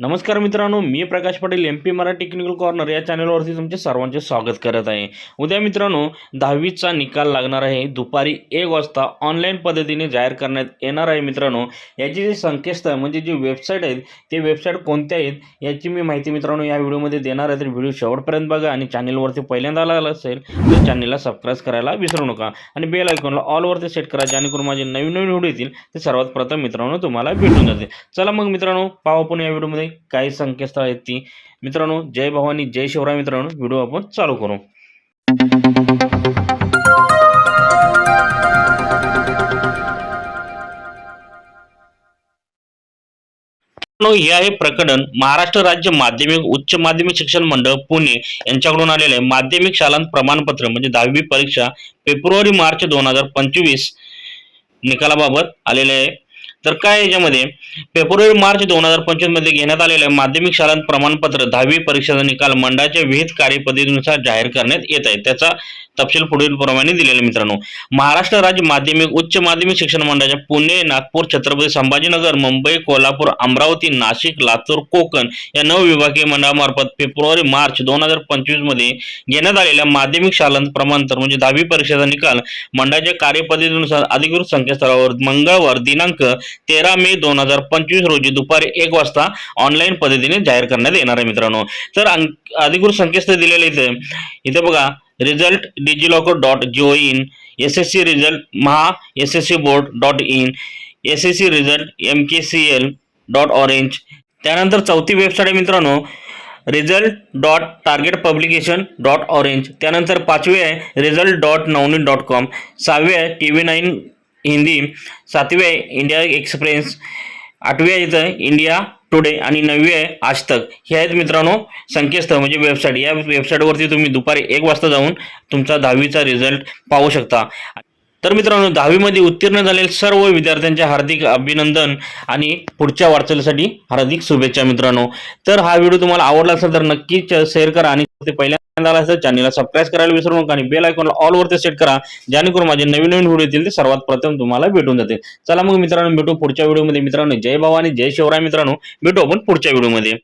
नमस्कार मित्रांनो मी Prakash Patil M P Marathi technical corner या चॅनलवरती तुमचे सर्वांचे स्वागत करत आहे. उद्या मित्रांनो दहावीचा निकाल लागणार आहे. दुपारी एक वाजता ऑनलाईन पद्धतीने जाहीर करण्यात येणार आहे मित्रांनो. याची जे संकेतस्थळ म्हणजे जी वेबसाईट आहेत ते वेबसाईट कोणत्या आहेत याची मी माहिती मित्रांनो या व्हिडिओमध्ये देणार आहे. तर व्हिडिओ शेवटपर्यंत बघा आणि चॅनलवरती पहिल्यांदा आला असेल तर चॅनलला सबस्क्राईब करायला विसरू नका. आणि बेल आयकॉनला ऑलवरती सेट करा जेणेकरून माझे नवीन नवीन व्हिडिओ येतील ते सर्वात प्रथम मित्रांनो तुम्हाला भेटून जाते चला मग मित्रांनो पाहू आपण या व्हिडिओमध्ये. काही संकेतस्थळ आहेत ती. मित्रांनो जय भवानी जय शिवराय मित्रांनो व्हिडिओ आपण चालू करू. मित्रांनो, हे आहे प्रकरण महाराष्ट्र राज्य माध्यमिक उच्च माध्यमिक शिक्षण मंडळ पुणे. यांच्याकडून आलेले माध्यमिक शालांत प्रमाणपत्र म्हणजे दहावी परीक्षा फेब्रुवारी मार्च दोन हजार पंचवीस निकालाबाबत आलेले आहे. तर काय याच्यामध्ये? फेब्रुवारी मार्च दोन हजार पंचवीसमध्ये घेण्यात आलेल्या माध्यमिक शाळांत प्रमाणपत्र दहावी परीक्षेचा निकाल मंडळाच्या विहित कार्यपद्धतीनुसार जाहीर करण्यात येत आहे. त्याचा तपशील पुढील प्रमाणे दिलेला मित्रांनो. महाराष्ट्र राज्य माध्यमिक उच्च माध्यमिक शिक्षण मंडळाच्या पुणे नागपूर छत्रपती संभाजीनगर मुंबई कोल्हापूर अमरावती नाशिक लातूर कोकण या नऊ विभागीय मंडळामार्फत फेब्रुवारी मार्च दोन हजार पंचवीसमध्ये घेण्यात आलेल्या माध्यमिक शालांत प्रमाणपत्र म्हणजे दहावी परीक्षेचा निकाल मंडळाच्या कार्यपद्धतीनुसार अधिकृत संकेतस्थळावर मंगळवार दिनांक तेरा मे दोन हज़ार पंचवीस रोजी दुपारी एक वाजता ऑनलाईन पद्धतीने जाहीर करण्यात येणार आहे मित्रांनो. तर अधिकृत संकेतस्थळ दिलेले इथे. इथे result DigiLocker dot gov in S S C result Maha S S C board dot in S S C result M K C L dot orange त्यानंतर चौथी वेबसाईट आहे मित्रांनो result dot target publication dot orange त्यानंतर पाचवी आहे result dot Navneet dot com सहावी आहे T V nine Hindi सातवी आहे इंडिया एक्सप्रेस आठवी आहे इथं इंडिया टुडे आणि नववी आहे आज तक. हे आहेत मित्रांनो संकेतस्थळ म्हणजे वेबसाईट. या वेबसाईटवरती तुम्ही दुपारी एक वाजता जाऊन तुमचा दहावीचा रिझल्ट पाहू शकता. तर मित्रांनो दहावीमध्ये उत्तीर्ण झालेल्या सर्व विद्यार्थ्यांचे हार्दिक अभिनंदन आणि पुढच्या वाटचालीसाठी हार्दिक शुभेच्छा मित्रांनो. तर हा व्हिडिओ तुम्हाला आवडला असेल तर नक्कीच शेअर करा आणि ते पहिल्या आला असेल चॅनलला सबस्क्राईब करायला विसरू नका आणि बेल आयकॉनला ऑल वरती सेट करा. जेणेकरून माझे नवीन नवीन व्हिडिओ येतील ते सर्वात प्रथम तुम्हाला भेटून जातील. चला मग मित्रांनो भेटू पुढच्या व्हिडिओमध्ये मित्रांनो जय भवानी जय शिवराय मित्रांनो. भेटू आपण पुढच्या व्हिडिओमध्ये